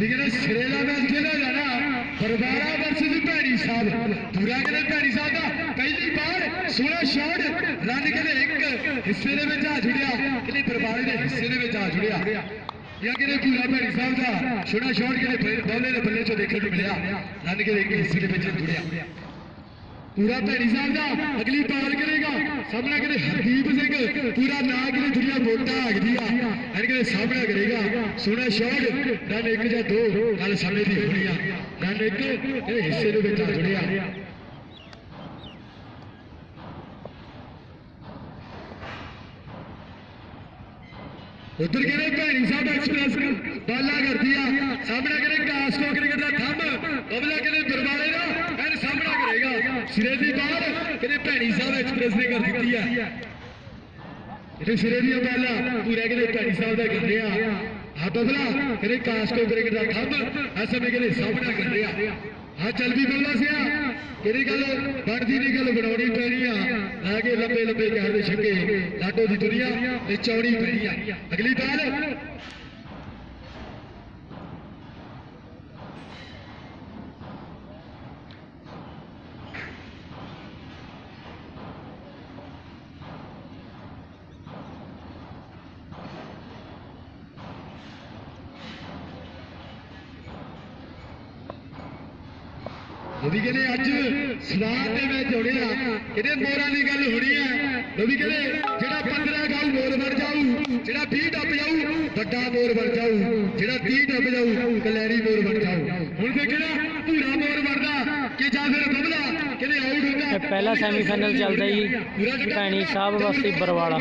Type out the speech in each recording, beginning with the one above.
ਵੀ ਕਹਿੰਦੇ ਸਿਰੇ ਦਾ ਮੈਚ ਖੇਡਿਆ ਜਾਣਾ। ਪਰਵਾਰਾ ਵਰਸਸ ਭੈਣੀ ਸਾਹਿਬ ਪੂਰਾ ਕਹਿੰਦੇ ਭੈਣੀ ਸਾਹਿਬ ਦਾ ਪਹਿਲੀ ਵਾਰ ਸੋਹਣਾ ਸ਼ਾਟ ਰਨ ਕਹਿੰਦੇ ਇੱਕ ਹਿੱਸੇ ਦੇ ਵਿੱਚ ਆ ਜੁੜਿਆ। ਕਹਿੰਦੇ ਪਰਵਾਰੇ ਦੇ ਹਿੱਸੇ ਦੇ ਵਿੱਚ ਆ ਜੁੜਿਆ। ਜਾਂ ਕਹਿੰਦੇ ਪੂਰਾ ਭੈਣੀ ਸਾਹਿਬ ਦਾ? ਸੋਹਣਾ ਸ਼ਾਟ ਕਹਿੰਦੇ ਬੌਲੇ ਦੇ ਬੱਲੇ ਚੋਂ ਦੇਖਣ ਨੂੰ ਮਿਲਿਆ। ਰਨ ਕਹਿੰਦੇ ਇੱਕ ਹਿੱਸੇ ਦੇ ਵਿੱਚ ਜੁੜਿਆ। ਪੂਰਾ ਭੈਣੀ ਸਾਹਿਬ ਦਾ। ਅਗਲੀ ਪਾਰ ਕਰੇਗਾ। ਸਾਹਮਣਾ ਕਰੇ ਹਰਦੀਪ ਸਿੰਘ, ਪੂਰਾ ਨਾਂ ਕਿਤੇ ਦੁਨੀਆ ਮੋਟਾ ਆਗਦੀ ਆ। ਐਨ ਕਿਤੇ ਸਾਹਮਣਾ ਕਰੇਗਾ ਸੋਹਣਾ ਸ਼ਾਟ ਰਨ ਇੱਕ ਜਾਂ ਦੋ ਗੱਲ ਸਮੇਂ ਦੀ ਹੋਣੀ ਆ। ਰਨ ਇੱਕ, ਇਹ ਹਿੱਸੇ ਦੇ ਵਿੱਚ ਆ ਜੁੜਿਆ। ਉਧਰ ਕਹਿੰਦੇ ਭੈਣੀ ਸਾਹਿਬ ਐਕਸਪ੍ਰੈਸ ਬਾਲਾ ਕਰਦੀ ਆ। ਸਾਹਮਣਾ ਕਹਿੰਦੇ ਕਾਸਕੋ ਕ੍ਰਿਕਟ ਦਾ ਥੰਮ ਬਬਲਾ ਕਹਿੰਦੇ ਦਰਬਾਰੇ ਦਾ ਐਨ ਸਾਹਮਣਾ ਕਰੇਗਾ ਸਿਰੇ ਦੀ ਬਾਲ ਕਹਿੰਦੇ ਭੈਣੀ ਸਾਹਿਬ ਐਕਸਪ੍ਰੈਸ ਨੇ ਕਰ ਦਿੱਤੀ ਆ। ਇਹ ਸਿਰੇ ਦੀਆਂ ਬਾਲਾਂ ਪੂਰਾ ਕਹਿੰਦੇ ਭੈਣੀ ਸਾਹਿਬ ਦਾ ਕਰ ਰਿਹਾ ਆ ਬਬਲਾ ਕਹਿੰਦੇ ਕਾਸਕੋ ਕ੍ਰਿਕਟ ਦਾ ਥੰਮ ਐਸਾ ਕਹਿੰਦੇ ਸਾਹਮਣਾ ਕਰ ਰਿਹਾ ਹਾਂ ਚੱਲ ਵੀ ਬਬਲਾ ਸਿਆ। ਕਿਹੜੀ ਗੱਲ? ਬਣਦੀ ਨਹੀਂ ਗੱਲ, ਬਣਾਉਣੀ ਪੈਣੀ ਆ। ਆ ਕੇ ਲੰਬੇ ਲੰਬੇ ਕਹਿਰ ਦੇ ਛੱਕੇ ਲਾਟੋ ਦੀ ਦੁਨੀਆ ਤੇ ਚੌੜੀ ਪੈਣੀ ਆ। ਅਗਲੀ ਬਾਲ। ਵੀ ਕਹਿੰਦੇ ਅੱਜ ਸਵਾਰ ਦੇ ਵਿੱਚ ਜੁੜਿਆ। ਕਹਿੰਦੇ ਮੋਰਾਂ ਦੀ ਗੱਲ ਹੋਣੀ ਹੈ ਵੀ ਕਹਿੰਦੇ ਜਿਹੜਾ 15 ਗਾਉ ਮੋਰ ਬਣ ਜਾਊ ਜਿਹੜਾ 20 ਡੱਬ ਜਾਊ ਵੱਡਾ ਮੋਰ ਬਣ ਜਾਊ ਜਿਹੜਾ 30 ਡੱਬ ਜਾਊ ਕਲੈਰੀ ਮੋਰ ਬਣ ਜਾਊ। ਹੁਣ ਦੇਖਣਾ ਧੂਰਾ ਮੋਰ ਬਣਦਾ ਕਿ ਜਾਂ ਫਿਰ ਬਬਲਾ ਕਹਿੰਦੇ ਆਊਟ ਹੁੰਦਾ ਪਹਿਲਾ ਸੈਮੀਫਾਈਨਲ ਚੱਲਦਾ ਜੀ ਭੈਣੀ ਸਾਹਿਬ ਵਾਸਤੇ ਬਰਵਾਲਾ।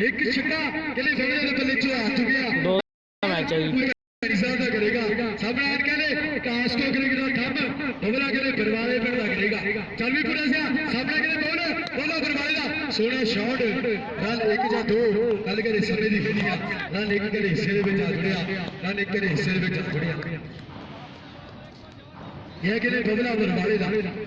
ਇੱਕ ਛੱਕਾ ਕਹਿੰਦੇ ਬਬਲੇ ਦੇ ਬੱਲੇ ਚੋਂ ਆ ਚੁੱਕਿਆ। ਦੋ ਮੈਚ ਹੈ ਜੀ। ਸਾਹਿਬ ਦਾ ਕਰੇਗਾ। ਸਾਹਮਣੇ ਕਹਿੰਦੇ ਕਾਸਟੋ ਕ੍ਰਿਕਟ ਦਾ ਥੰਮ ਬਬਲਾ ਕਹਿੰਦੇ ਬਰਵਾਲੇ ਪਿੰਡ ਦਾ ਕਰੇਗਾ। ਚੱਲ ਵੀ ਪੂਰਾ ਸਿਆ। ਸਾਹਮਣੇ ਕਹਿੰਦੇ ਬੋਲ ਬੋਲੋ ਬਰਵਾਲੇ ਦਾ। ਸੋਹਣਾ ਸ਼ਾਟ। ਰਨ ਇੱਕ ਜਾਂ ਦੋ। ਗੱਲ ਕਰੇ ਸਮੇਂ ਦੀ ਖੇਡੀ ਆ। ਰਨ ਇੱਕ ਕਹਿੰਦੇ ਹਿੱਸੇ ਦੇ ਵਿੱਚ ਆ ਜੁੜਿਆ। ਰਨ ਇੱਕ ਕਹਿੰਦੇ ਹਿੱਸੇ ਦੇ ਵਿੱਚ ਆ ਜੁੜਿਆ। ਇਹ ਕਹਿੰਦੇ ਬਬਲਾ ਬਰਵਾਲੇ ਦਾ?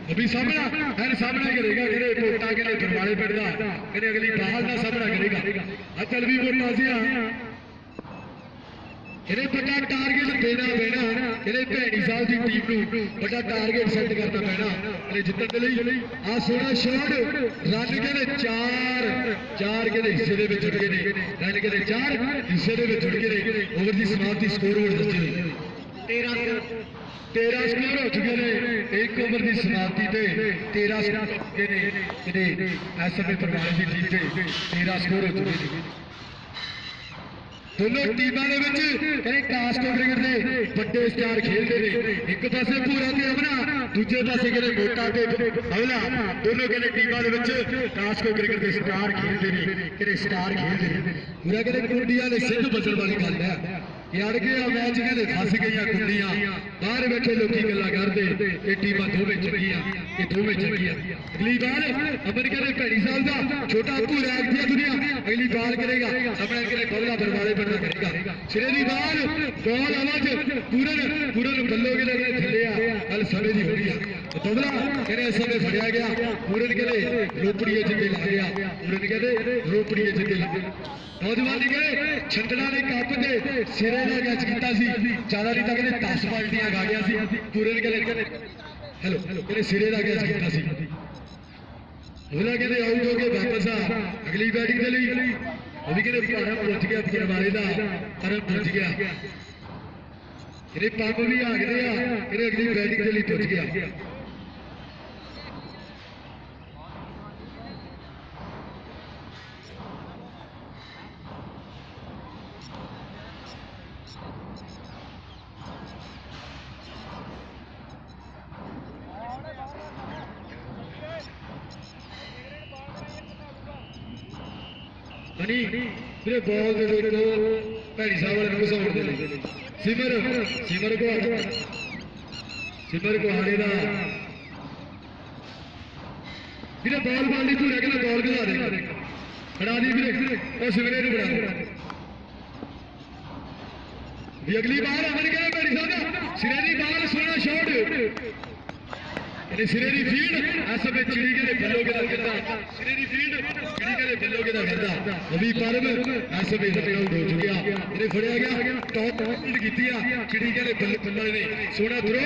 ਉਹ ਵੀ ਸਾਹਮਣਾ। ਐਨ ਸਾਹਮਣਾ ਕਰੇਗਾ। ਕਹਿੰਦੇ ਮੋਟਾ ਕਹਿੰਦੇ ਬਰਵਾਲੇ ਪਿੰਡ ਦਾ? ਕਹਿੰਦੇ ਅਗਲੀ ਬਾਲ ਦਾ ਸਾਹਮਣਾ ਕਰੇਗਾ? ਆ ਚੱਲ ਵੀ ਮੋਟਾ ਸਿਆ ਇਹਨੇ ਵੱਡਾ ਟਾਰਗੇਟ ਦੇਣਾ ਪੈਣਾ। ਇਹਨੇ ਭੈਣੀ ਸਾਹਿਬ ਦੀ ਟੀਮ ਨੂੰ ਵੱਡਾ ਟਾਰਗੇਟ ਸੈੱਟ ਕਰਨਾ ਪੈਣਾ। ਇਹਨੇ ਜਿੱਤਣ ਦੇ ਲਈ ਆ ਸੋਹਣਾ ਸ਼ਾਟ ਰਨ ਕਹਿੰਦੇ ਚਾਰ ਚਾਰ ਕਹਿੰਦੇ ਹਿੱਸੇ ਦੇ ਵਿੱਚ ਜੁੜ ਗਏ ਨੇ। ਰਨ ਕਹਿੰਦੇ ਚਾਰ, ਹਿੱਸੇ ਦੇ ਵਿੱਚ ਜੁੜ ਗਏ ਨੇ। ਓਵਰ ਦੀ ਸਮਾਪਤੀ ਸਕੋਰ ਬੋਰਡ ਦੱਸੀ ਹੋਈ 13 13 ਸਕੋਰ ਹੋ ਚੁੱਕੇ ਨੇ। ਇੱਕ ਓਵਰ ਦੀ ਸਮਾਪਤੀ ਤੇ 13 ਸਕੋਰ ਹੋ ਚੁੱਕੇ ਨੇ। ਇਹਦੇ ਐਸਐਮਏ ਪਰਵਾਲੇ ਦੀ ਟੀਮ ਤੇ 13 ਸਕੋਰ ਹੋ ਚੁੱਕੇ ਨੇ। ਦੋਨੋਂ ਟੀਮਾਂ ਦੇ ਵਿੱਚ ਕਹਿੰਦੇ ਕਾਸਟੋ ਕ੍ਰਿਕਟ ਦੇ ਵੱਡੇ ਸਟਾਰ ਖੇਡਦੇ ਨੇ। ਇੱਕ ਪਾਸੇ ਪੂਰਾ ਤੇ ਅਮਨਾ, ਦੂਜੇ ਪਾਸੇ ਕਹਿੰਦੇ ਮੋਟਾ ਤੇ ਹਵਲਾ ਦੋਨੋਂ ਕਹਿੰਦੇ ਟੀਮਾਂ ਦੇ ਵਿੱਚ ਕਾਸਟੋ ਕ੍ਰਿਕਟ ਦੇ ਸਟਾਰ ਖੇਡਦੇ ਨੇ, ਕਹਿੰਦੇ ਸਟਾਰ ਖੇਡਦੇ ਨੇ। ਪੂਰਾ ਕਹਿੰਦੇ ਕੁੰਡੀਆਂ ਦੇ ਸਿੰਘ ਬਚਣ ਵਾਲੀ ਗੱਲ ਹੈ। ਇਹ ਅੜ ਗਿਆ ਮੈਚ ਕਹਿੰਦੇ ਫਸ ਗਈਆਂ ਕੁੰਡੀਆਂ ਬਾਹਰ ਬੈਠੇ ਲੋਕੀ ਗੱਲਾਂ ਕਰਦੇ, ਇਹ ਟੀਮਾਂ ਦੋਵੇਂ ਚੰਗੀਆਂ, ਇਹ ਦੋਵੇਂ ਚੰਗੀਆਂ। ਅਗਲੀ ਬਾਲ ਅਮਰੀਕਾ ਦੇ ਭੈਣੀ ਸਾਹਿਬ ਦਾ, ਛੋਟਾ ਭੂਰਾ ਦੀ ਦੁਨੀਆ। ਅਗਲੀ ਬਾਲ ਕਰੇਗਾ ਸਾਹਮਣੇ ਕਿਹੜੇ ਬੋਲਾ ਬਰਵਾਲੇ ਬਣਦਾ ਕਰੇਗਾ। ਸਿਰੇ ਦੀ ਬਾਲ ਬਾਲ ਆਵਾਜ਼, ਪੂਰਨ ਪੂਰਨ ਬੱਲੋਗੇ ਦੇ ਥੱਲੇ ਆ। ਕੱਲ ਸਮੇਂ ਦੀ ਹੋਣੀ ਆ। ਬਬਲਾ ਕਹਿੰਦੇ ਸਮੇਂ ਫੜਿਆ ਗਿਆ। ਪੂਰਨ ਕਹਿੰਦੇ ਰੋਪੜੀਏ ਜਿੱਤੇ ਲੱਗ ਗਿਆ। ਪੂਰਨ ਕਹਿੰਦੇ ਰੋਪੜੀਏ ਜਿੱਤੇ ਲੱਗ ਗਿਆ। ਨੌਜਵਾਨ ਨੇ ਛੰਦੜਾ ਦੇ ਕੱਪ ਤੇ ਸਿਰੇ ਦਾ ਕੈਚ ਕੀਤਾ ਸੀ। ਜ਼ਿਆਦਾ ਨਹੀਂ ਤਾਂ ਕਹਿੰਦੇ 10 ਬਾਲਟੀਆਂ ਗਾ ਗਿਆ ਸੀ। ਪੂਰਨ ਕਹਿੰਦੇ ਹੈਲੋ, ਕਹਿੰਦੇ ਸਿਰੇ ਦਾ ਕੈਚ ਕੀਤਾ ਸੀ। ਉਹਦਾ ਕਹਿੰਦੇ ਆਊਟ ਹੋ ਕੇ ਵਾਪਸ ਆ। ਅਗਲੀ ਬੈਟਿੰਗ ਦੇ ਲਈ ਉਹ ਵੀ ਕਹਿੰਦੇ ਭਾਰਾ ਪੁੱਜ ਗਿਆ ਪਰਵਾਲੇ ਦਾ, ਪਰ ਪੁੱਜ ਗਿਆ। ਇਹਦੇ ਪੰਪ ਵੀ ਆਗਦੇ ਆ ਇਹਦੇ ਅਗਲੀ ਬੈਟਿੰਗ ਦੇ ਲਈ ਪੁੱਜ ਗਿਆ। ਮਨੀ ਵੀਰੇ ਬਾਲ ਦੇ ਦੇਖੋ ਭੈੜੀ ਸਾਹਿਬ ਵਾਲੇ ਨੂੰ ਘਸਾਉਣ ਦੇ ਲਈ ਸਿਮਰ ਸਿਮਰ ਕੋ ਸਿਮਰ ਕੋ ਹਾਰੇ ਦਾ। ਵੀਰੇ, ਬਾਲ ਬਾਲ ਨਹੀਂ ਪੂਰਾ ਕਹਿੰਦਾ ਬਾਲ ਘਸਾ ਦੇ। ਫੜਾ ਦੀ ਵੀਰੇ, ਉਹ ਸਿਮਰੇ ਨੂੰ ਫੜਾ ਵੀ ਅਗਲੀ ਬਾਰ ਅਮਰ ਗਿਆ ਭੈੜੀ ਸਾਹਿਬ ਸਿਰੇ ਦੀ ਬਾਲ ਸੋਹਣਾ ਸ਼ਾਟ ਇਹਨੇ ਸਿਰੇ ਦੀ ਫੀਲਡ ਐਸ ਵਿੱਚ ਚਿੜੀ ਕੇ ਬੱਲੋਗੇ ਦਾ ਕਰਦਾ ਸਿਰੇ ਦੀ ਫੀਲਡ ਚਿੜੀ ਕੇ ਬੱਲੋਗੇ ਦਾ ਕਰਦਾ ਉਹ ਪਰਮ ਐਸ ਵਿੱਚ ਹੋ ਚੁੱਕਿਆ। ਇਹਨੇ ਫੜਿਆ ਗਿਆ, ਟੌਪ ਹਿੱਟ ਕੀਤੀ ਆ। ਚਿੜੀ ਕਹਿੰਦੇ ਬੱਲੇ ਬੱਲੇ ਨੇ। ਸੋਨਾ ਥਰੋ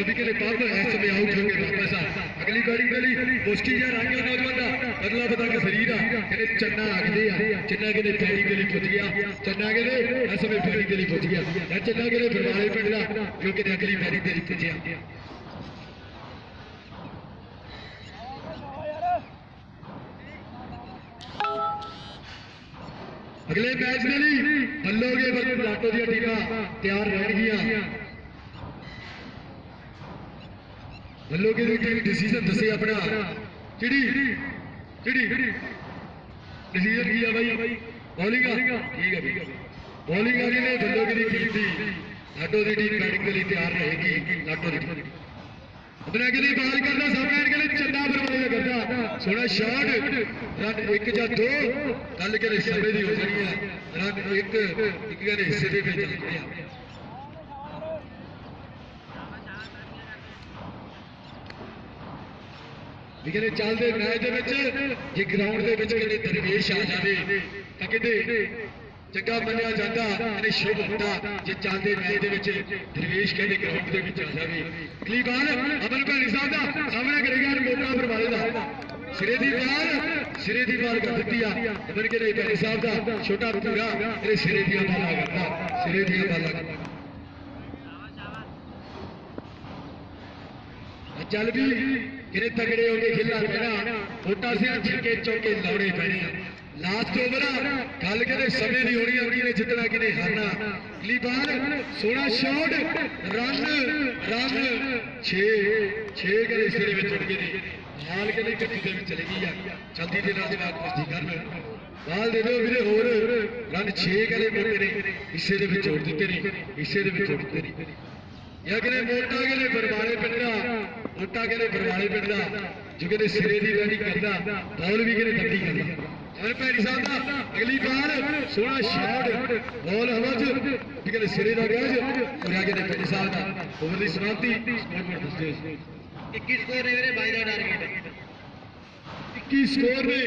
ਰਵੀ ਕਹਿੰਦੇ ਪੰਪ ਇਸ ਆਊਟ ਹੋ ਗਏ ਵਾਪਸ ਆ। ਅਗਲੀ ਬਾਰੀ ਗਲੀ ਮੁਸ਼ਕੀ ਜਾਂ ਰੰਗ ਨੌਜਵਾਨ ਦਾ। ਬਦਲਾ ਬਦਲ ਕੇ ਸਰੀਰ ਆ। ਕਹਿੰਦੇ, ਚੰਨਾ ਆਖਦੇ ਆ। ਚੰਨਾ ਕਹਿੰਦੇ ਪੈਰੀ ਗਲੀ ਪੁੱਜ ਗਿਆ। ਚੰਨਾ ਕਹਿੰਦੇ ਇਸ ਸਮੇਂ ਗਲੀ ਪੁੱਜ ਗਿਆ। ਚੰਨਾ ਕਹਿੰਦੇ ਬਰਵਾਲੇ ਪਿੰਡ ਦਾ, ਜੋ ਕਿਤੇ ਅਗਲੀ ਪੈਰੀ ਗਲੀ ਪੁੱਜਿਆ। ਅਗਲੇ ਮੈਚ ਦੇ ਲਈ ਬੱਲੋਗੇ ਵਰਗੇ ਲਾਟੋ ਦੀਆਂ ਟੀਮਾਂ ਤਿਆਰ ਰਹਿਣਗੀਆਂ। ਬੱਲੋਗੇ ਦੀ ਟੀਮ ਡਿਸੀਜਨ ਦੱਸੇ ਆਪਣਾ। ਕਿਹੜੀ ਕਿਹੜੀ ਡਿਸੀਜਨ ਕੀ ਆ ਬਾਈ? ਬੋਲਿੰਗ ਆ? ਠੀਕ ਆ ਠੀਕ ਆ ਬੋਲਿੰਗ ਆ ਜਿਹਨੇ ਬੱਲੋਗੇ ਦੀ। ਟੀਮ ਲਾਟੋ ਦੀ ਟੀਮ ਬੈਟਿੰਗ ਦੇ ਲਈ ਤਿਆਰ ਰਹੇਗੀ। ਲਾਟੋ ਦੀ ਟੀਮ ਆਪਣਾ ਬਾਲ ਕਰਦਾ, ਸਾਹਮਣੇ ਕਿਹਨੇ ਚੰਡਾ ਬਰਵਾਲੇ ਦਾ ਕਰਦਾ। ਸੋਹਣਾ ਸ਼ਾਟ ਰਨ ਇੱਕ ਜਾਂ ਦੋ ਗੱਲ ਕਿਹਦੇ ਸਮੇਂ ਦੀ ਹੋ ਜਾਣੀ ਹੈ ਰਨ ਇੱਕ ਇੱਕ ਕਹਿੰਦੇ ਹਿੱਸੇ ਦੇ ਵਿੱਚ ਜਾਂਦੇ ਆ ਵੀ ਕਹਿੰਦੇ ਚੱਲਦੇ ਮੈਚ ਦੇ ਵਿੱਚ, ਜੇ ਗਰਾਊਂਡ ਦੇ ਵਿੱਚ ਕਹਿੰਦੇ ਦਰਵੇਸ਼ ਆ ਜਾਵੇ, ਤਾਂ ਕਹਿੰਦੇ ਚੰਗਾ ਮੰਨਿਆ ਜਾਂਦਾ ਕਹਿੰਦੇ ਸ਼ੁਭ ਹੁੰਦਾ ਜੇ ਚੱਲਦੇ ਮੈਚ ਦੇ ਵਿੱਚ ਦਰਵੇਸ਼ ਕਹਿੰਦੇ ਗਰਾਊਂਡ ਦੇ ਵਿੱਚ ਆ ਜਾਵੇ। ਅਗਲੀ ਬਾਲ ਅਮਨ ਭੈਣੀ ਸਾਹਿਬ ਦਾ ਸਾਹਮਣੇ ਕਰੇਗਾ ਮੋਟਾ ਬਰਵਾਲੇ ਦਾ। ਸਿਰੇ ਦੀ ਬਾਲ ਸਿਰੇ ਦੀ ਬਾਲ ਕਰ ਦਿੱਤੀ ਆ। ਅਮਨ ਕਹਿੰਦੇ ਭੈਣੀ ਸਾਹਿਬ ਦਾ? ਛੋਟਾ ਪੂਰਾ ਇਹਦੇ ਸਿਰੇ ਦੀਆਂ ਬਾਲਾਂ ਕਰਦਾ ਸਿਰੇ ਦੀਆਂ ਬਾਲਾਂ ਕਰਦਾ ਚੱਲ ਵੀ ਕਿਰੇ ਤਗੜੇ ਹੋ ਕੇ ਖੇਲਣਾ ਪੈਣਾ। ਮੋਟਾ ਸਿਆ ਛੱਕੇ ਚੌਕੇ ਲਾਉਣੇ ਪੈਣੇ ਲਾਸਟ ਓਵਰ ਆ। ਗੱਲ ਕਿਤੇ ਸਮੇਂ ਦੀ ਹੋਣੀ ਆ ਕਿਨੇ ਜਿੱਤਣਾ ਕਿਨੇ ਹਾਰਨਾ। ਅਗਲੀ ਬਾਲ ਸੋਹਣਾ ਸ਼ਾਟ ਰਨ ਰਨ 6 6 ਕਰੇ ਸਿਰੇ ਵਿੱਚ ਉੱਡ ਗਏ ਨੇ ਹਾਲ ਕਿਤੇ ਗੱਡੀ ਦੇ ਵਿੱਚ ਚਲੇ ਗਈ ਆ। ਜਲਦੀ ਦੇ ਨਾਲ ਦੇ ਨਾਲ ਕਰਨ। ਬਾਲ ਦੇ ਦਿਓ ਵੀਰੇ ਹੋਰ। ਰਨ 6 ਕਰੇ ਮੋਟੇ ਨੇ। ਹਿੱਸੇ ਦੇ ਵਿੱਚ ਉੱਡ ਦਿੱਤੇ ਨੇ। ਇਸੇ ਦੇ ਵਿੱਚ ਉੱਡ ਦਿੱਤੇ ਨੇ। ਜਾਂ ਕਿਨੇ ਮੋਟਾ ਕਿਨੇ ਬਰਵਾਲੇ ਪਿੰਡ ਦਾ। ਮੋਟਾ ਕਹਿੰਦੇ ਬਰਵਾਲੇ ਪਿੰਡ ਦਾ। ਜੋ ਕਿਨੇ ਸਿਰੇ ਦੀ ਬੈਟਿੰਗ ਕਰਦਾ। ਬੌਲ ਵੀ ਕਿਨੇ ਤੱਕੀ ਕਰਦਾ ਅਮਰ ਭੈਣੀ ਸਾਹਿਬ ਦਾ ਅਗਲੀ ਬਾਲ ਸੋਹਣਾ ਸ਼ਾਟ ਬੌਲ ਹਵਾ 'ਚ ਵੀ ਕਿਨੇ ਸਿਰੇ ਦਾ ਗਿਆ ਜੀ ਉਰਿਆ ਕਿਨੇ ਭੈਣੀ ਸਾਹਿਬ ਦਾ ਓਵਰ ਦੀ ਸਮਾਪਤੀ ਸਕੋਰ ਬੋਰਡ ਦੱਸਦੇ 21 ਸਕੋਰ ਨੇ ਵੀਰੇ 22 ਦਾ ਟਾਰਗੇਟ 21 ਸਕੋਰ ਨੇ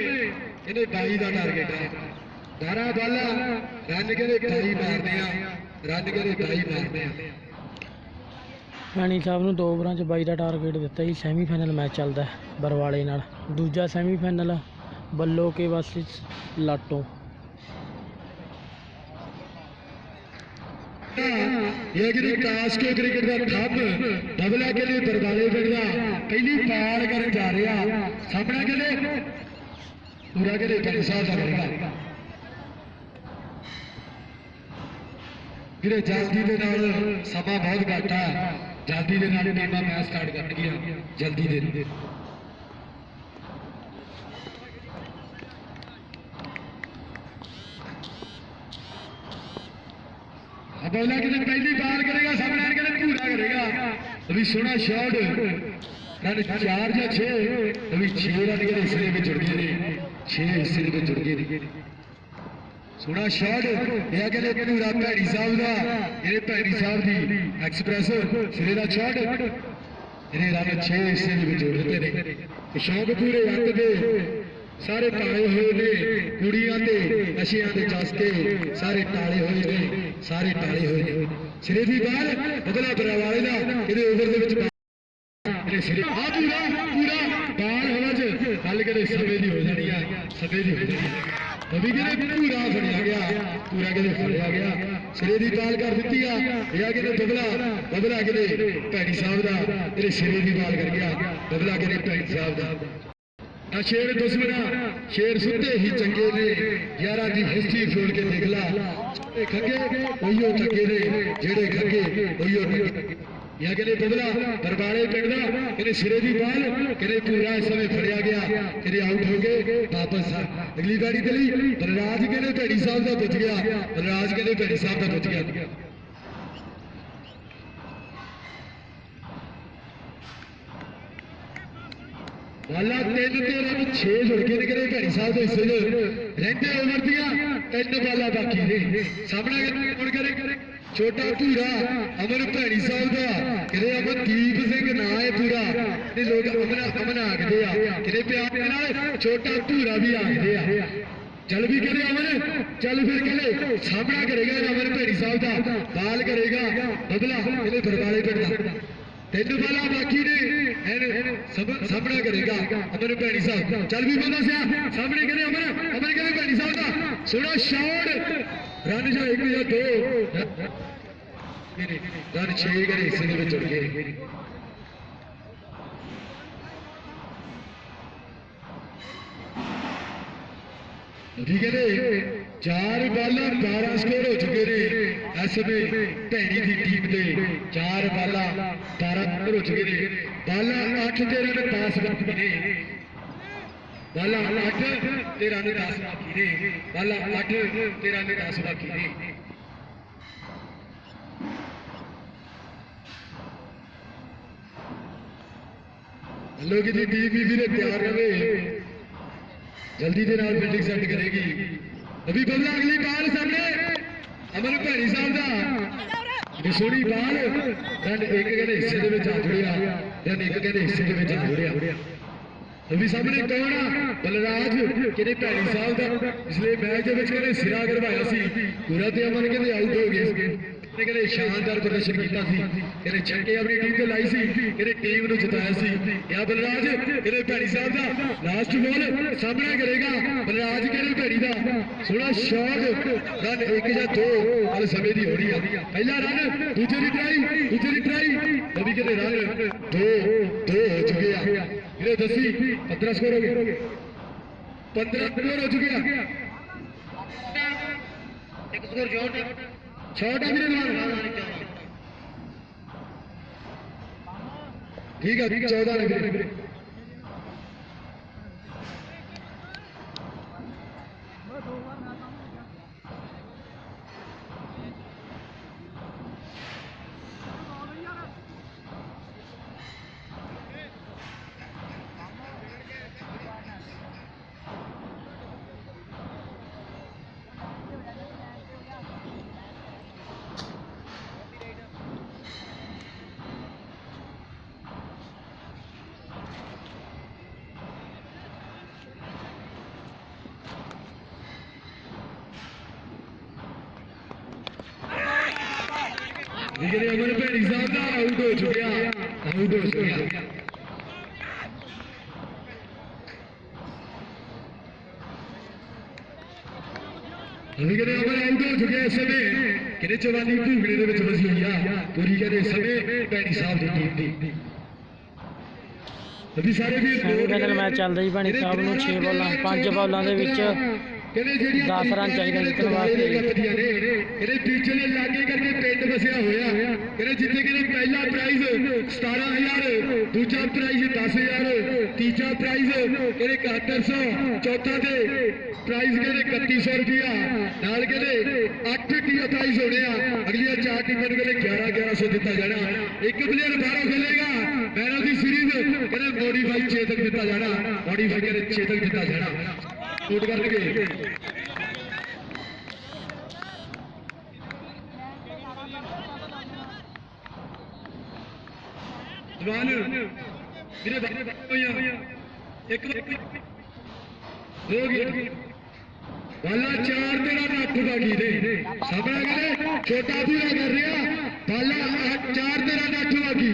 ਇਹਨੇ 22 ਦਾ ਟਾਰਗੇਟ ਹੈ। ਦਾਰਾ ਬਾਲਾ ਰਨ ਕਹਿੰਦੇ 22 ਮਾਰਦੇ ਆ ਰਨ ਕਹਿੰਦੇ 22 ਮਾਰਦੇ ਆ। ਭੈਣੀ ਸਾਹਿਬ ਨੂੰ ਦੋ ਓਵਰਾਂ 'ਚ 22 ਦਾ ਟਾਰਗੇਟ ਦਿੱਤਾ ਜੀ ਸੈਮੀਫਾਈਨਲ ਮੈਚ ਚੱਲਦਾ ਹੈ ਬਰਵਾਲੇ ਨਾਲ। ਦੂਜਾ ਸੈਮੀਫਾਈਨਲ ਬੱਲੋ ਕੇ ਵਰਸਸ ਲਾਟੋ। ਇਹ ਜਿਹੜੀ ਕਾਸਕੋ ਕ੍ਰਿਕਟ ਦਾ ਠੱਬ ਬਬਲਾ ਕੇ ਲਈ ਬਰਵਾਲੇ ਪਿੰਡ ਪਹਿਲੀ ਪਾਰ ਕਰਨ ਜਾ ਰਿਹਾ, ਸਾਹਮਣਾ ਕਹਿੰਦੇ ਪੂਰਾ ਕਹਿੰਦੇ ਪਿੰਡ ਸਾਹਿਬ ਦਾ ਕਰੇਗਾ ਵੀਰੇ, ਜਲਦੀ ਦੇ ਨਾਲ ਸਮਾਂ ਬਹੁਤ ਘੱਟ ਆ। ਜਲਦੀ ਦੇ ਨਾਲ ਟੀਮਾਂ ਮੈਚ ਸਟਾਰਟ ਕਰਨਗੀਆਂ, ਜਲਦੀ ਦੇ ਨਾਲ। ਅਬੋਲਾ ਕਿਤੇ ਪਹਿਲੀ ਬਾਲ ਕਰੇਗਾ, ਸਾਹਮਣੇ ਕਹਿੰਦੇ ਪੂਰਾ ਕਰੇਗਾ। ਅਭੀ ਸੋਹਣਾ ਸ਼ਾਟ ਰਨ 4 ਜਾਂ 6 ਅਭੀ 6 ਰਨ ਜਿਹੜੇ ਹਿੱਸੇ ਵਿੱਚ ਜੁੜ ਗਏ ਨੇ। 6 ਹਿੱਸੇ ਦੇ ਜੁੜ ਗਏ ਨੇ। ਸੋਹਣਾ ਸ਼ਾਟ ਇਹ ਆ ਕਹਿੰਦੇ ਪੂਰਾ ਭੈੜੀ ਸਾਹਿਬ ਦਾ, ਇਹਦੇ ਭੈੜੀ ਸਾਹਿਬ ਦੀ ਐਕਸਪ੍ਰੈਸ ਸਿਰੇ ਦਾ ਸ਼ਾਟ ਇਹਨੇ ਰਨ 6 ਹਿੱਸੇ ਦੇ ਵਿੱਚ ਜੋੜ ਦਿੱਤੇ ਨੇ। ਸ਼ੌਕ ਪੂਰੇ ਅੱਤ ਦੇ ਸਾਰੇ ਟਾਲੇ ਹੋਏ ਨੇ ਕੁੜੀਆਂ ਤੇ ਨਸ਼ਿਆਂ ਦੇ ਚਸਕੇ ਸਾਰੇ ਟਾਲੇ ਹੋਏ ਨੇ, ਸਾਰੇ ਟਾਲੇ ਹੋਏ ਨੇ। ਸਿਰੇ ਦੀ ਬਾਲ ਬਦਲਾ ਬਰਵਾਲੇ ਦਾ ਇਹਦੇ ਓਵਰ ਦੇ ਵਿੱਚ ਇਹਦੇ ਸਿਰੇ ਆ ਪੂਰਾ ਪੂਰਾ, ਬਾਲ ਹਵਾ 'ਚ ਗੱਲ ਕਰੇ ਸਮੇਂ ਦੀ ਹੋ ਜਾਣੀ ਆ ਸਮੇਂ ਦੀ ਹੋ ਜਾਣੀ ਆ। ਅਭੀ ਕਿਹਨੇ ਪੂਰਾ ਫੜਿਆ ਗਿਆ, ਪੂਰਾ ਕਿਹਨੇ ਫੜਿਆ ਗਿਆ। ਸਿਰੇ ਦੀ ਬਾਲ ਕਰ ਦਿੱਤੀ ਆ ਇਹ ਆ ਕਿਹਨੇ ਬਬਲਾ ਬਬਲਾ ਕਿਹਨੇ ਭੈਣੀ ਸਾਹਿਬ ਦਾ, ਇਹਦੇ ਸਿਰੇ ਦੀ ਬਾਲ ਕਰ ਗਿਆ ਬਬਲਾ ਕਿਹਨੇ ਭੈਣੀ ਸਾਹਿਬ ਦਾ। ਆ ਸ਼ੇਰ ਦੁਸ਼ਮਣਾ ਸ਼ੇਰ ਸੁੱਤੇ ਹੀ ਚੰਗੇ ਨੇ। ਯਾਰਾਂ ਦੀ ਹਿਸਟਰੀ ਫੋਲ ਕੇ ਦੇਖ ਲਾ। ਇਹ ਖੱਗੇ ਉਹੀਓ ਠੱਗੇ ਨੇ। ਜਿਹੜੇ ਖੱਗੇ ਉਹੀਓ ਠੱਗੇ ਯਾ ਕਹਿੰਦੇ ਬਦਲਾ, ਦਰਬਾਰੇ ਪਿੰਡ ਦਾ। ਇਹਨੇ ਸਿਰੇ ਦੀ ਬਾਲ। ਕਹਿੰਦੇ ਪੂਰਾ ਇਸ ਸਮੇਂ ਫੜਿਆ ਗਿਆ। ਕਹਿੰਦੇ ਆਊਟ ਹੋ ਗਏ, ਵਾਪਸ ਆ। ਅਗਲੀ ਗਾੜੀ ਦੇ ਲਈ ਬਲਰਾਜ ਕਹਿੰਦੇ ਭੈੜੀ ਸਾਹਿਬ ਦਾ ਪੁੱਜ ਗਿਆ। ਬਲਰਾਜ ਕਹਿੰਦੇ ਭੈੜੀ ਸਾਹਿਬ ਦਾ ਪੁੱਜ ਗਿਆ। ਵਾਲਾ ਤਿੰਨ ਤੇ ਰਨ 6 ਜੁੜ ਨਿਕਲੇ ਭੈਣੀ ਸਾਹਿਬ ਦੇ ਹਿੱਸੇ 'ਚ ਰਹਿੰਦੇ ਓਵਰ ਦੀਆਂ, ਤਿੰਨ ਬਾਲਾਂ ਬਾਕੀ ਨੇ। ਸਾਹਮਣਾ ਹੁਣ ਕਰੇ, ਛੋਟਾ ਭੂਰਾ ਅਮਰ ਭੈਣੀ ਸਾਹਿਬ ਦਾ ਕਿਤੇ ਅਮਨਦੀਪ ਸਿੰਘ ਨਾਂ ਹੈ ਪੂਰਾ, ਤੇ ਲੋਕ ਅਮਨ ਅਮਨ ਆਖਦੇ ਆ ਕਿਤੇ ਪਿਆਰ ਦੇ ਨਾਲ ਛੋਟਾ ਧੂਰਾ ਵੀ ਆਖਦੇ ਆ। ਚੱਲ ਵੀ ਕਰੇ ਅਮਨ, ਚੱਲ ਫਿਰ ਕਹਿੰਦੇ ਸਾਹਮਣਾ ਕਰੇਗਾ ਅਮਨ ਭੇੜੀ ਸਾਹਿਬ ਦਾ, ਬਾਲ ਕਰੇਗਾ, ਬਦਲਾ ਇਹਦੇ ਬਰਵਾਲੇ ਪਿੰਡ ਦਾ। ਤਿੰਨ ਬਾਲਾਂ ਬਾਕੀ ਨੇ ਇਹਨੇ ਸਭ ਸਾਹਮਣਾ ਕਰੇਗਾ ਅਮਨ ਭੇੜੀ ਸਾਹਿਬ ਚੱਲ ਵੀ ਬੰਦਾ ਸਿਆ ਸਾਹਮਣੇ ਕਹਿੰਦੇ ਅਮਨ ਅਮਨ ਕਹਿੰਦੇ ਭੇੜੀ ਸਾਹਿਬ ਦਾ ਸੋਹਣਾ ਸ਼ਾਟ ਰਨ ਜਾਂ ਇੱਕ ਜਾਂ ਦੋ ਰਨ 6 ਕਰੇ ਹਿੱਸੇ ਦੇ ਵਿੱਚ ਉੜ ਗਏ ਠੀਕ ਹੈ ਨੇ ਚਾਰ ਬਾਲਾਂ 12 ਸਕੋਰ ਹੋ ਚੁੱਕੇ ਨੇ। ਇਸ ਵੇ ਦੀ ਟੀਮ ਦੇ ਚਾਰ ਬਾਲਾਂ 12 ਸਕੋਰ ਹੋ ਚੁੱਕੇ ਨੇ। ਬਾਲਾਂ 8 ਤੇ ਰਨ 10 ਬਾਕੀ ਨੇ। ਬਾਲਾਂ 8 ਤੇ ਰਨ 10 ਬਾਕੀ ਨੇ। ਬਾਲਾਂ 8 ਤੇ ਰਨ 10 ਬਾਕੀ ਨੇ। ਲੋਕੀ ਦੀ ਟੀਮ ਵੀਰੇ ਤਿਆਰ ਰਵੇ ਜਲਦੀ ਦੇ ਨਾਲ ਫੀਲਡਿੰਗ ਸੈੱਟ ਕਰੇਗੀ। ਅਭੀ ਬਬਲਾ ਅਗਲੀ ਬਾਲ ਸਾਹਮਣੇ। ਅਮਨ ਭੈਣੀ ਸਾਹਿਬ ਦਾ। ਇਹ ਬਾਲ। ਰਨ ਇੱਕ ਕਹਿੰਦੇ ਹਿੱਸੇ ਦੇ ਵਿੱਚ ਆ ਜੁੜਿਆ ਰਨ ਇੱਕ ਕਹਿੰਦੇ ਹਿੱਸੇ ਦੇ ਵਿੱਚ ਆ ਜੁੜਿਆ। ਅਭੀ ਸਾਹਮਣੇ ਕੌਣ ਆ? ਬਲਰਾਜ, ਕਿਹੜੇ ਭੈਣੀ ਸਾਹਿਬ ਦਾ। ਪਿਛਲੇ ਮੈਚ ਦੇ ਵਿੱਚ ਕਹਿੰਦੇ ਸਿਰਾ ਕਰਵਾਇਆ ਸੀ। ਪੂਰਾ ਤੇ ਅਮਨ ਕਹਿੰਦੇ ਆਊਟ ਹੋ ਗਏ। ਇਹਨੇ ਕਹਿੰਦੇ ਸ਼ਾਨਦਾਰ ਪ੍ਰਦਰਸ਼ਨ ਕੀਤਾ ਸੀ ਇਹਨੇ ਛੱਕੇ ਆਪਣੀ ਟੀਮ ਤੇ ਲਾਈ ਸੀ ਇਹਨੇ ਟੀਮ ਨੂੰ ਜਿਤਾਇਆ ਸੀ। ਯਾ ਬਲਰਾਜ ਇਹਨੇ ਭੈਣੀ ਸਾਹਿਬ ਦਾ ਲਾਸਟ ਬਾਲ ਸਾਹਮਣਾ ਕਰੇਗਾ। ਬਲਰਾਜ ਕਹਿੰਦੇ ਭੈਣੀ ਦਾ। ਸੋਹਣਾ ਸ਼ਾਟ ਰਨ ਇੱਕ ਜਾਂ ਦੋ ਹਲ ਸਮੇਂ ਦੀ ਹੋਣੀ ਆ। ਪਹਿਲਾ ਰਨ ਦੂਜੇ ਦੀ ਟਰਾਈ ਦੂਜੇ ਦੀ ਟਰਾਈ ਅਭੀ ਕਹਿੰਦੇ ਰਨ ਦੋ ਦੋ ਹੋ ਚੁੱਕੇ ਆ। ਇਹਨੇ ਦੱਸੀ 15 ਸਕੋਰ ਹੋ ਗਏ। 15 ਸਕੋਰ ਹੋ ਚੁੱਕੇ ਆ। ਇੱਕ ਸਕੋਰ ਜੋੜ ਆ ਵੀਰੇ ਨਾਲ ਠੀਕ ਹੈ 14 ਨੇ ਵੀਰੇ ਜਿਹੜੇ ਭੇੜੀ ਸਾਹਿਬ ਦਾ ਆਊਟ ਹੋ ਚੁੱਕਿਆ। ਆਊਟ ਹੋ ਚੁੱਕਿਆ। ਅਭੀ ਕਹਿੰਦੇ ਅਮਰ ਆਊਟ ਹੋ ਚੁੱਕਿਆ ਇਸ ਸਮੇਂ? ਕਿਹਨੇ ਜਵਾਨੀ ਭੂਗੜੇ ਦੇ ਵਿੱਚ ਫਸੀ ਹੋਈ ਆ? ਪੂਰੀ ਕਹਿੰਦੇ ਇਸ ਸਮੇਂ ਭੈਣੀ ਸਾਹਿਬ ਦੀ ਟੀਮ ਦੀ ਅਭੀ ਸਾਰੇ ਵੀ ਸੈਮੀਫਾਈਨਲ ਮੈਚ ਚੱਲਦਾ ਜੀ ਭੈਣੀ ਸਾਹਿਬ ਨੂੰ 6 ਬਾਲਾਂ 5 ਬਾਲਾਂ ਦੇ ਵਿੱਚ 10 ਰਨ ਚਾਹੀਦੇ ਜਿੱਤਣ ਵਾਸਤੇ। ਇਹਦੇ ਪਿੱਛੇ ਦੇ ਲਾਗੇ ਕਰਕੇ ਪਿੰਡ ਵਸਿਆ ਹੋਇਆ। ਕਹਿੰਦੇ ਜਿੱਥੇ ਕਹਿੰਦੇ ਪਹਿਲਾ ਪ੍ਰਾਈਜ਼ 17000 ਦੂਜਾ ਪ੍ਰਾਈਜ਼ 10000 ਤੀਜਾ ਪ੍ਰਾਈਜ਼ ਕਹਿੰਦੇ 7100 ਚੌਥਾ ਤੇ ਪ੍ਰਾਈਜ਼ ਕਹਿੰਦੇ 3100 ਰੁਪਿਆ ਨਾਲ ਕਹਿੰਦੇ 8 ਟੀ ਪ੍ਰਾਈਜ਼ ਹੋਣੇ ਆ। ਅਗਲੀਆਂ ਚਾਰ ਟੀਮਾਂ ਨੂੰ ਕਹਿੰਦੇ 11 1100 ਦਿੱਤਾ ਜਾਣਾ। ਇੱਕ ਪਲੇਅਰ ਬਾਹਰੋਂ ਖੇਲੇਗਾ। ਮੈਨ ਆਫ ਦੀ ਸੀਰੀਜ਼ ਕਹਿੰਦੇ ਮੋਡੀਫਾਈ ਚੇਤਕ ਦਿੱਤਾ ਜਾਣਾ। ਮੋਡੀਫਾਈ ਕਹਿੰਦੇ ਚੇਤਕ ਦਿੱਤਾ ਜਾਣਾ। ਸ਼ੂਟ ਕਰਨਗੇ ਜਵਾਨ ਵੀਰੇ ਬਾਰੇ ਹੋਈਆਂ ਇੱਕ ਹੋ ਗਈ ਬਾਲਾ ਚਾਰ ਤੇਰਾ ਦਾ ਅੱਠ ਬਾਕੀ ਦੇ ਸਾਹਮਣੇ ਕਹਿੰਦੇ ਛੋਟਾ ਪੂਰਾ ਕਰ ਰਿਹਾ। ਬਾਲਾ ਚਾਰ ਤੇਰਾ ਦਾ ਅੱਠ ਬਾਕੀ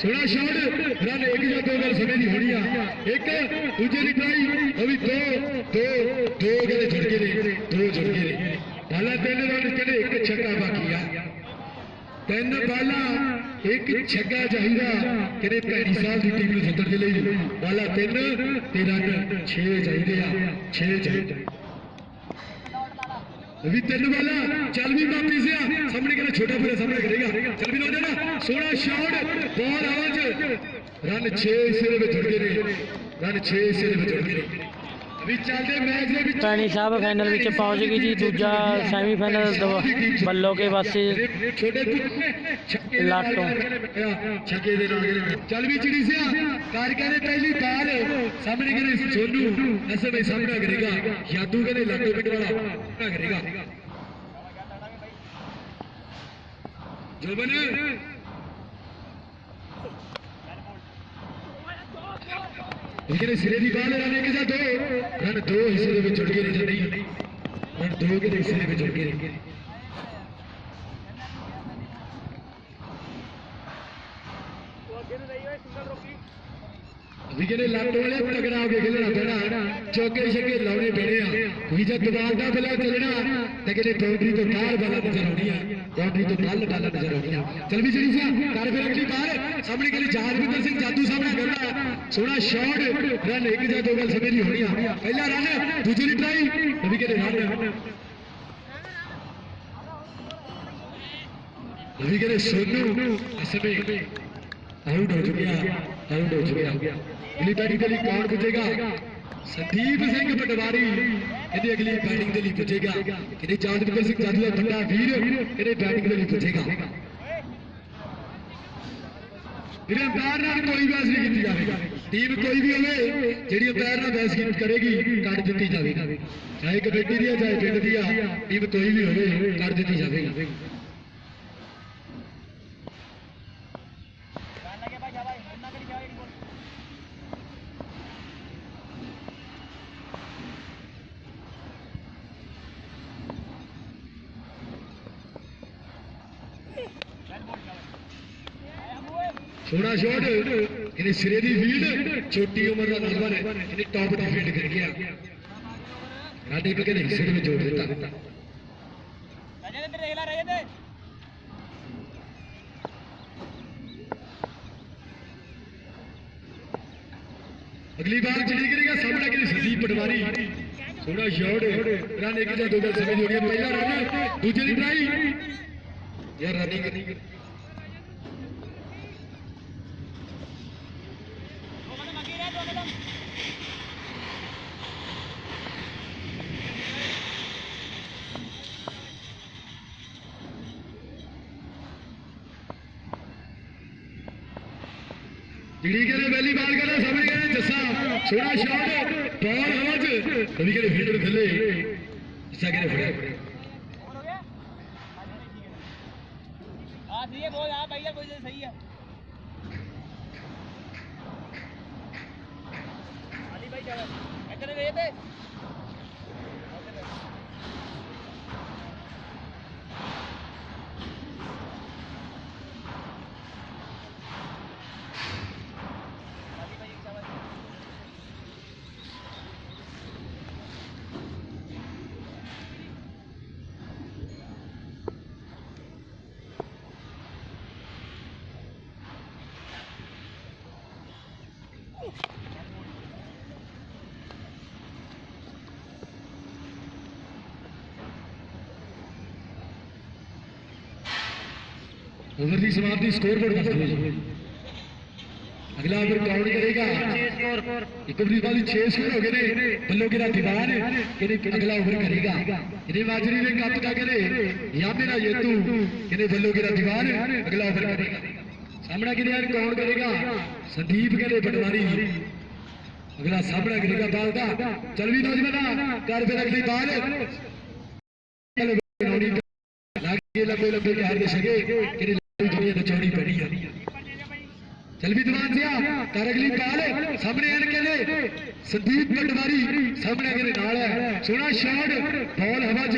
ਸੋਹਣਾ ਸ਼ਾਟ ਰਨ ਇੱਕ ਜਾਂ ਦੋ ਗੱਲ ਸਮੇਂ ਦੀ ਹੋਣੀ ਆ। ਇੱਕ, ਦੂਜੇ ਦੀ ਟਰਾਈ, ਉਹ ਵੀ ਦੋ ਦੋ ਦੋ ਕਹਿੰਦੇ ਜੁੜ ਗਏ ਨੇ, ਦੋ ਜੁੜ ਗਏ ਨੇ। ਬਾਲਾ ਤਿੰਨ ਰਨ ਕਹਿੰਦੇ ਇੱਕ ਛੱਕਾ ਬਾਕੀ ਆ। ਤਿੰਨ ਬਾਲਾ, ਇੱਕ ਛੱਗਾ ਚਾਹੀਦਾ ਕਿਹੜੇ ਭੈਣੀ ਸਾਹਿਬ ਦੀ ਟੀਮ ਨੂੰ ਸੱਦਣ ਦੇ ਲਈ। ਬਾਲਾ ਤਿੰਨ ਤੇ ਰਨ 6 ਚਾਹੀਦੇ ਆ 6 ਚਾਹੀਦੇ। ਵੀ ਤਿੰਨ ਵਾਲਾ, ਚੱਲ ਵੀ ਵਾਪੀ ਸਿਆ। ਸਾਹਮਣੇ ਕਹਿੰਦਾ ਛੋਟਾ ਪੂਰਾ ਸਾਹਮਣੇ ਕਰੇਗਾ। ਚੱਲ ਵੀ ਨੋ ਜਾਣਾ ਸ਼ਾਟ, ਬਾਲ ਆਵਾਜ਼। ਰਨ 6 ਹਿੱਸੇ ਦੇ ਵਿੱਚ ਜੁੜ ਗਏ ਨੇ। ਰਨ 6 ਹਿੱਸੇ ਦੇ ਵਿੱਚ ਜੁੜ ਗਏ ਨੇ। ਵੀ ਚੱਲਦੇ ਮੈਚ ਦੇ ਵਿੱਚ ਭੈਣੀ ਸਾਹਿਬ ਫਾਈਨਲ ਵਿੱਚ ਪਹੁੰਚ ਗਈ ਜੀ, ਦੂਜਾ ਸੈਮੀਫਾਈਨਲ ਬੱਲੋ ਕੇ ਵਾਸੀ ਛੋਟੇ ਛੱਕੇ ਲਾਟੋ। ਛੱਕੇ ਦੇ ਨਾਲ ਕਹਿੰਦੇ ਚੱਲ ਵੀ ਚਿੜੀ ਸਿਆ ਕਾਰ ਕਹਿੰਦੇ ਪਹਿਲੀ ਬਾਲ ਸਾਹਮਣੇ ਕਹਿੰਦੇ ਸੋਨੂ ਐਸੇ ਵਿੱਚ ਸਾਹਮਣਾ ਕਰੇਗਾ। ਯਾਦੂ ਕਹਿੰਦੇ ਲਾਟੋ ਪਿੰਡ ਵਾਲਾ, ਸਾਹਮਣਾ ਕਰੇਗਾ। ਜੋਬਨ ਲੇਕਿਨ ਸਿਰੇ ਦੀ ਬਾਲ ਰਨ ਇੱਕ ਜਾਂ ਦੋ ਰਨ ਦੋ ਹਿੱਸੇ ਦੇ ਵਿੱਚ ਜੁੜ ਗਏ ਨੇ ਜਾਂ ਨਹੀਂ ਰਨ ਦੋ ਕੇ ਹਿੱਸੇ ਦੇ ਵਿੱਚ ਜੁੜ ਗਏ। ਨੇ ਵੀ ਜਿਹੜੇ ਲੱਤ ਵਾਲੇ ਤਗੜਾ ਹੋ ਕੇ ਖੇਲਣਾ ਪੈਣਾ, ਚੌਕੇ ਛੱਕੇ ਲਾਉਣੇ ਪੈਣੇ ਆ। ਵੀ ਜਦ ਦੀਵਾਰ ਦਾ ਬਲਾ ਚੱਲਣਾ, ਤੇ ਕਿਤੇ ਬਾਉਂਡਰੀ ਤੋਂ ਬਾਹਰ ਬਾਲਾ ਨਜ਼ਰ ਆਉਣੀ ਆ। ਬਾਉਂਡਰੀ ਤੋਂ ਬਾਹਰ ਬਾਲਾ ਨਜ਼ਰ ਆਉਣੀ ਆ। ਚਲ ਵੀ ਜਿਹੜੀ ਸਿਆ ਕਰ ਫਿਰ ਅਗਲੀ ਬਾਹਰ ਸਾਹਮਣੇ ਕਰੀ ਜਹਾਜ਼ਵਿੰਦਰ ਸਿੰਘ ਜਾਦੂ ਸਾਹਮਣੇ ਕਰਦਾ ਸੋਹਣਾ ਸ਼ਾਟ ਰਨ ਇੱਕ ਜਾਂ ਦੋ ਗੱਲ ਸਮੇਂ ਦੀ ਹੋਣੀ ਆ। ਪਹਿਲਾ ਰਨ ਦੂਜੀ ਦੀ ਟਰਾਈ ਵੀ ਕਿਤੇ ਰਨ ਵੀ ਕਿਤੇ ਸੋਨੂ ਅਸਮੇ ਆਊਟ ਹੋ ਚੁੱਕਿਆ ਆਊਟ ਹੋ ਚੁੱਕਿਆ। ਅਗਲੀ ਬੈਟਿੰਗ ਦੇ ਲਈ ਕੌਣ ਪੁੱਜੇਗਾ? ਸੰਦੀਪ ਸਿੰਘ ਪਟਵਾਰੀ, ਇਹਦੀ ਅਗਲੀ ਬੈਟਿੰਗ ਦੇ ਲਈ ਪੁੱਜੇਗਾ। ਕਿਹਦੇ ਚਾਂਦਪੁਰ ਸਿੰਘ ਜਾਦੂ ਦਾ ਵੀਰ, ਇਹਦੇ ਬੈਟਿੰਗ ਦੇ ਲਈ ਪੁੱਜੇਗਾ। ਜਿਹੜੇ ਅੰਪਾਇਰ ਨਾਲ ਕੋਈ ਬਹਿਸ ਨਹੀਂ ਕੀਤੀ ਜਾਵੇਗੀ। ਟੀਮ ਕੋਈ ਵੀ ਹੋਵੇ, ਜਿਹੜੀ ਅੰਪਾਇਰ ਨਾਲ ਬਹਿਸ ਕਰੇਗੀ, ਕੱਢ ਦਿੱਤੀ ਜਾਵੇਗੀ। ਚਾਹੇ ਕਬੱਡੀ ਦੀ ਆ, ਚਾਹੇ ਪਿੰਡ ਦੀ ਆ, ਟੀਮ ਕੋਈ ਵੀ ਹੋਵੇ, ਕੱਢ ਦਿੱਤੀ ਜਾਵੇਗੀ। ਸੋਹਣਾ ਸ਼ਾਟ ਇਹਨੇ ਸਿਰੇ ਦੀ ਫੀਲਡ ਛੋਟੀ ਉਮਰ ਦਾ ਹੈ ਇਹਨੇ ਟੌਪ ਦੀ ਫੀਲਡ ਕਰ ਗਿਆ। ਰਾਡੇ ਇੱਕ ਕਹਿੰਦੇ ਹਿੱਸੇ ਵਿੱਚ ਜੋੜ ਦਿੱਤਾ। ਅਗਲੀ ਵਾਰ ਜਿਹੜੀ ਕਰੇਗਾ ਸਾਹਮਣੇ ਕਿਹਦੀ ਸੰਦੀਪ ਪਟਵਾਰੀ। ਸੋਹਣਾ ਸ਼ਾਟ ਰਨ ਇੱਕ ਜਾਂ ਦੋ ਗੱਲ ਸਮਝ ਹੈ ਪਹਿਲਾ ਰਨ ਦੂਜੇ ਦੀ ਟਰਾਈ ਯਾਰ ਰਨਿੰਗ ਲੀਗੇ ਨੇ ਬੈਲੀ ਬਾਲ ਕਰੇ ਸਾਹਮਣੇ ਗਏ ਜੱਸਾ ਛੋੜਾ ਸ਼ਾਟ ਬੋਲ ਹਵਾ ਚ ਕਦੀ ਕਦੇ ਫੀਲਡਰ ਥੱਲੇ ਜੱਸਾ ਕਰੇ ਫੜਿਆ ਆ ਸਹੀ ਹੈ ਬੋਲ ਆ ਭਾਈ ਕੋਈ ਸਹੀ ਹੈ ਅਲੀ ਭਾਈ ਚਲੋ ਇੱਧਰ ਵੇਖ ਤੇ ਉਧਰ ਦੀ ਸਮਾਪਤੀ ਦੀ ਸਕੋਰ ਬੋਰਡ ਦੱਸ ਦਿਓ ਅਗਲਾ ਓਵਰ ਕੌਣ ਕਰੇਗਾ। 6 ਸਕੋਰ ਇੱਕ ਓਵਰ 6 ਸਕੋਰ ਹੋ ਗਏ ਨੇ। ਬੱਲੋ ਕਿਹੜਾ ਦੀਵਾਨ ਕਿਹਨੇ ਅਗਲਾ ਓਵਰ ਕਰੇਗਾ? ਇਹਨੇ ਮਾਜਰੀ ਨੇ ਕੱਪ ਦਾ ਕਹਿੰਦੇ ਜਾਂ ਮੇਰਾ ਜੇਤੂ? ਕਿਹਨੇ ਬੱਲੋ ਕਿਹੜਾ ਦੀਵਾਨ ਅਗਲਾ ਓਵਰ ਕਰੇਗਾ। ਸਾਹਮਣਾ ਕਿਹਦੇ ਯਾਰ ਕੌਣ ਕਰੇਗਾ? ਸੰਦੀਪ ਕਹਿੰਦੇ ਪਟਵਾਰੀ। ਅਗਲਾ ਸਾਹਮਣਾ ਕਰੇਗਾ ਬਾਲ ਦਾ। ਚਲ ਵੀ ਨੌਜਵਾਨਾ ਕਰ ਫਿਰ ਅਗਲੀ ਬਾਲ। ਲੱਗੇ ਲੱਗੇ ਲੱਗੇ ਕਹਿਰ ਦੇ ਸਕੇ ਲੰਬੀ ਦੁਨੀਆ ਤੇ ਚੌੜੀ ਪੈਣੀ ਆ। ਚੱਲ ਵੀ ਦੀਵਾਨ ਸਿਆ, ਕਰ ਅਗਲੀ ਬਾਲ ਸਾਹਮਣੇ ਆਣ ਕਹਿੰਦੇ ਸੰਦੀਪ ਪਟਵਾਰੀ ਸਾਹਮਣੇ ਕਹਿੰਦੇ ਨਾਲ ਹੈ ਸੋਹਣਾ ਸ਼ਾਟ, ਬਾਲ ਹਵਾ 'ਚ।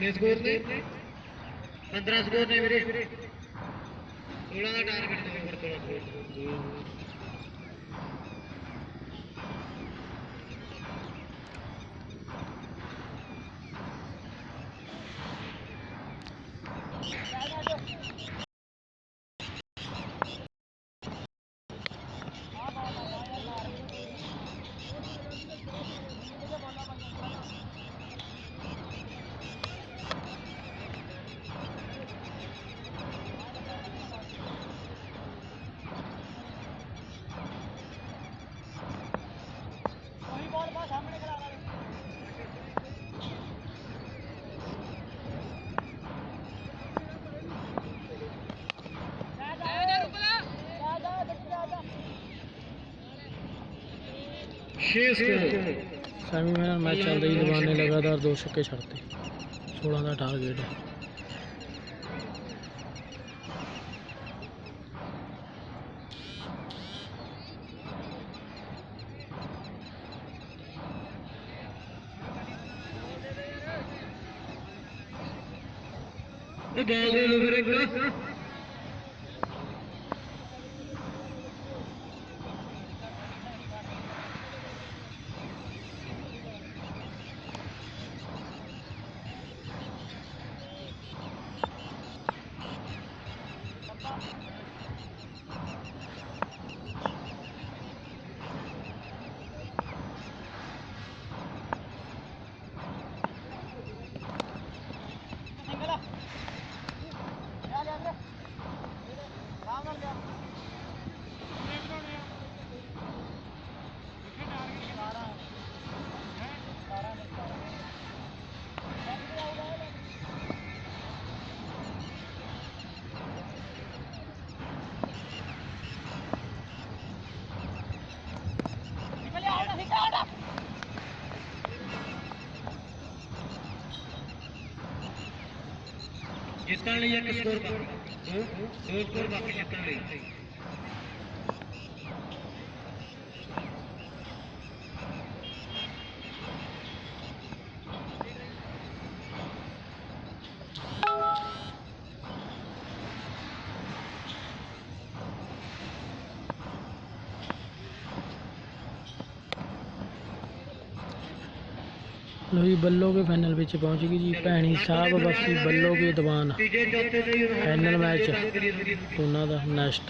ਕਿੰਨੇ ਸਕੋਰ ਨੇ? 15 ਸਕੋਰ ਨੇ ਵੀਰੇ। 16 ਦਾ ਟਾਰਗੇਟ ਦੇ ਉੱਪਰ ਕੋਲ वही ਸੈਮੀਫਾਈਨਲ ਮੈਚ ਚੱਲਦੇ ਹੀ। ਜਵਾਨ ਨੇ ਲਗਾਤਾਰ ਦੋ ਛੱਕੇ ਛੱਡਤੇ। 16 ਦਾ ਟਾਰਗੇਟ ਹੈ। ਜਿੱਤਣ ਲਈ ਇੱਕ ਸਕੋਰ ਬਾਕੀ ਦੋ ਸਕੋਰ ਬਾਕੀ ਜਿੱਤਣ ਲਈ। ਬੱਲੋਗੇ ਫਾਈਨਲ ਵਿੱਚ ਪਹੁੰਚ ਗਈ ਜੀ। ਭੈਣੀ ਸਾਹਿਬ, ਬਸੀ ਬੱਲੋਗੇ ਦੀਵਾਨ। Final match. ਉਹਨਾਂ ਉਹਨਾਂ ਦਾ ਨੈਕਸਟ।